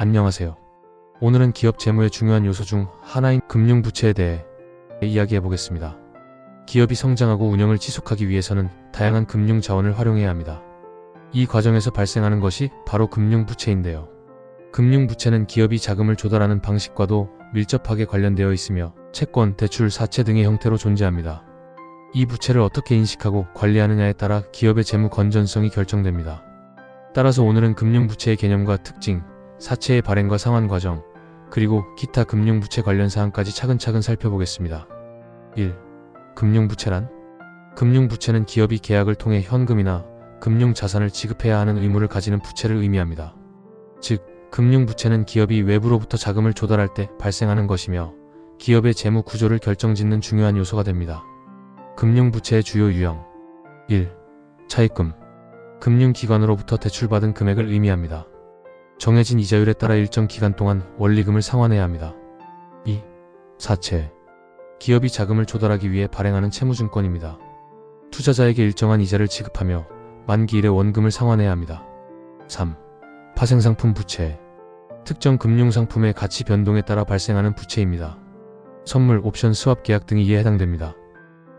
안녕하세요. 오늘은 기업 재무의 중요한 요소 중 하나인 금융부채에 대해 이야기해 보겠습니다. 기업이 성장하고 운영을 지속하기 위해서는 다양한 금융 자원을 활용해야 합니다. 이 과정에서 발생하는 것이 바로 금융부채인데요. 금융부채는 기업이 자금을 조달하는 방식과도 밀접하게 관련되어 있으며 채권, 대출, 사채 등의 형태로 존재합니다. 이 부채를 어떻게 인식하고 관리하느냐에 따라 기업의 재무 건전성이 결정됩니다. 따라서 오늘은 금융부채의 개념과 특징, 사채의 발행과 상환 과정, 그리고 기타 금융부채 관련 사항까지 차근차근 살펴보겠습니다. 1. 금융부채란? 금융부채는 기업이 계약을 통해 현금이나 금융자산을 지급해야 하는 의무를 가지는 부채를 의미합니다. 즉, 금융부채는 기업이 외부로부터 자금을 조달할 때 발생하는 것이며 기업의 재무 구조를 결정짓는 중요한 요소가 됩니다. 금융부채의 주요 유형 1. 차입금 금융기관으로부터 대출받은 금액을 의미합니다. 정해진 이자율에 따라 일정 기간 동안 원리금을 상환해야 합니다. 2. 사채 기업이 자금을 조달하기 위해 발행하는 채무증권입니다. 투자자에게 일정한 이자를 지급하며 만기 일에 원금을 상환해야 합니다. 3. 파생상품 부채 특정 금융상품의 가치 변동에 따라 발생하는 부채입니다. 선물, 옵션, 스왑 계약 등이 이에 해당됩니다.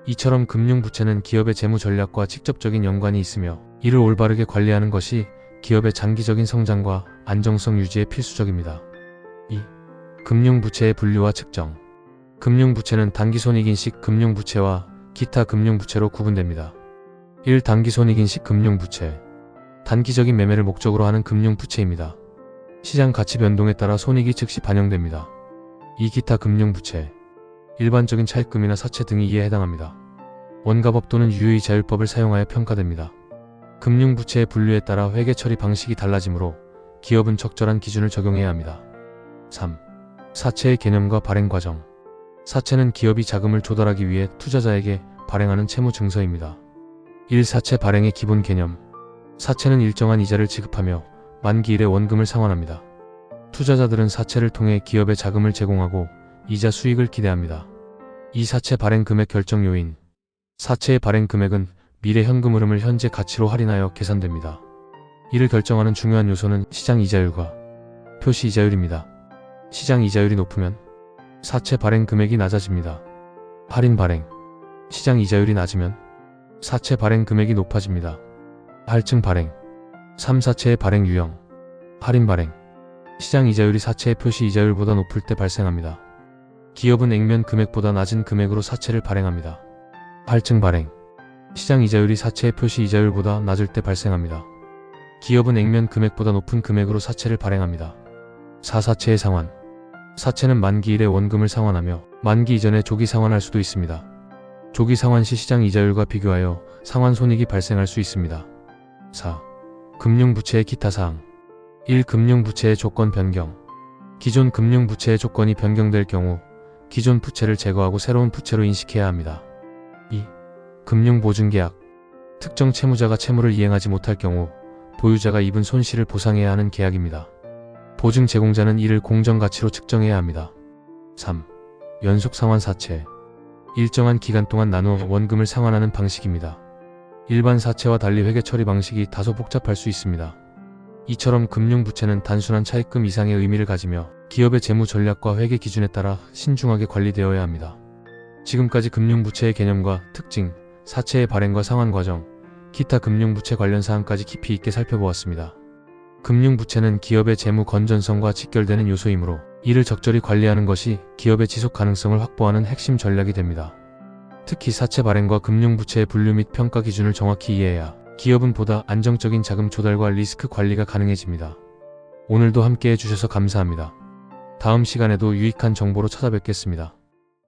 이처럼 금융부채는 기업의 재무 전략과 직접적인 연관이 있으며 이를 올바르게 관리하는 것이 기업의 장기적인 성장과 안정성 유지에 필수적입니다. 2. 금융부채의 분류와 측정 금융부채는 단기손익인식 금융부채와 기타 금융부채로 구분됩니다. 1. 단기손익인식 금융부채 단기적인 매매를 목적으로 하는 금융부채입니다. 시장 가치 변동에 따라 손익이 즉시 반영됩니다. 2. 기타 금융부채 일반적인 차입금이나 사채 등이 이에 해당합니다. 원가법 또는 유의 자율법을 사용하여 평가됩니다. 금융부채의 분류에 따라 회계 처리 방식이 달라지므로 기업은 적절한 기준을 적용해야 합니다. 3. 사채의 개념과 발행 과정 사채는 기업이 자금을 조달하기 위해 투자자에게 발행하는 채무 증서입니다. 1. 사채 발행의 기본 개념 사채는 일정한 이자를 지급하며 만기 일에 원금을 상환합니다. 투자자들은 사채를 통해 기업에 자금을 제공하고 이자 수익을 기대합니다. 이 사채 발행 금액 결정 요인 사채의 발행 금액은 미래 현금 흐름을 현재 가치로 할인하여 계산됩니다. 이를 결정하는 중요한 요소는 시장 이자율과 표시 이자율입니다. 시장 이자율이 높으면 사채 발행 금액이 낮아집니다. 할인 발행 시장 이자율이 낮으면 사채 발행 금액이 높아집니다. 할증 발행 3 사채의 발행 유형 할인 발행 시장 이자율이 사채의 표시 이자율보다 높을 때 발생합니다. 기업은 액면 금액보다 낮은 금액으로 사채를 발행합니다. 할증 발행 시장 이자율이 사채의 표시 이자율보다 낮을 때 발생합니다. 기업은 액면 금액보다 높은 금액으로 사채를 발행합니다. 4사채의 상환 사채는 만기 일에 원금을 상환하며 만기 이전에 조기 상환할 수도 있습니다. 조기 상환 시 시장 이자율과 비교하여 상환 손익이 발생할 수 있습니다. 4. 금융부채의 기타 사항 1. 금융부채의 조건 변경 기존 금융부채의 조건이 변경될 경우 기존 부채를 제거하고 새로운 부채로 인식해야 합니다. 2. 금융보증계약 특정 채무자가 채무를 이행하지 못할 경우 보유자가 입은 손실을 보상해야 하는 계약입니다. 보증 제공자는 이를 공정가치로 측정해야 합니다. 3. 연속 상환 사채 일정한 기간 동안 나누어 원금을 상환하는 방식입니다. 일반 사채와 달리 회계 처리 방식이 다소 복잡할 수 있습니다. 이처럼 금융부채는 단순한 차입금 이상의 의미를 가지며 기업의 재무 전략과 회계 기준에 따라 신중하게 관리되어야 합니다. 지금까지 금융부채의 개념과 특징, 사채의 발행과 상환 과정, 기타 금융부채 관련 사항까지 깊이 있게 살펴보았습니다. 금융부채는 기업의 재무 건전성과 직결되는 요소이므로 이를 적절히 관리하는 것이 기업의 지속 가능성을 확보하는 핵심 전략이 됩니다. 특히 사채 발행과 금융부채의 분류 및 평가 기준을 정확히 이해해야 기업은 보다 안정적인 자금 조달과 리스크 관리가 가능해집니다. 오늘도 함께 해주셔서 감사합니다. 다음 시간에도 유익한 정보로 찾아뵙겠습니다.